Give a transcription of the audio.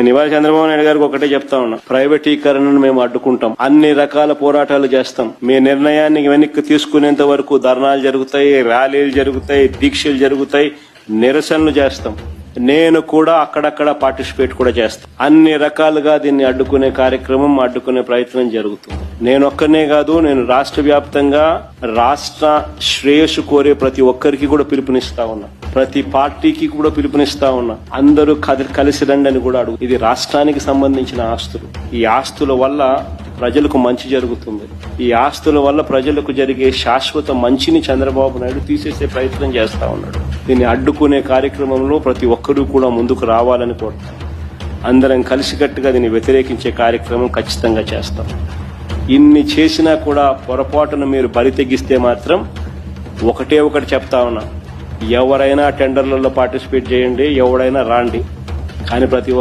నేను ఇవాళ చంద్రబాబు నాయుడు గారికి ఒకటే చెప్తా ఉన్నా. ప్రైవేటీకరణను మేము అడ్డుకుంటాం. అన్ని రకాల పోరాటాలు చేస్తాం. మీ నిర్ణయాన్ని వెనక్కి తీసుకునేంత వరకు ధర్నాలు జరుగుతాయి ర్యాలీలు జరుగుతాయి దీక్షలు జరుగుతాయి నిరసనలు చేస్తాం. నేను కూడా అక్కడక్కడ పార్టిసిపేట్ కూడా చేస్తాను అన్ని రకాలుగా దీన్ని అడ్డుకునే కార్యక్రమం అడ్డుకునే ప్రయత్నం జరుగుతుంది. నేను ఒక్కనే కాదు నేను రాష్ట్ర వ్యాప్తంగా రాష్ట్ర శ్రేయస్సు కోరే ప్రతి ఒక్కరికి కూడా పిలుపునిస్తా ఉన్నా. ప్రతి పార్టీకి కూడా పిలుపునిస్తా ఉన్నా. అందరూ కది- కలిసి రండి అని కూడా అడుగు ఇది రాష్ట్రానికి సంబంధించిన ఆస్తులు. ఈ ఆస్తుల వల్ల ప్రజలకు మంచి జరుగుతుంది. ఈ ఆస్తుల వల్ల ప్రజలకు జరిగే శాశ్వత మంచిని చంద్రబాబు నాయుడు తీసేసే ప్రయత్నం చేస్తా ఉన్నాడు. దీన్ని అడ్డుకునే కార్యక్రమంలో ప్రతి ఒక్కరూ కూడా ముందుకు రావాలని కోరుతాం. అందరం కలిసికట్టుగా దీన్ని వ్యతిరేకించే కార్యక్రమం ఖచ్చితంగా చేస్తాం. ఇన్ని చేసినా కూడా పొరపాటున మీరు బరి తెగిస్తే మాత్రం ఒకటే ఒకటి చెప్తా ఉన్నా. ఎవరైనా టెండర్లలో పార్టిసిపేట్ చేయండి ఎవరైనా రాండి. కానీ ప్రతి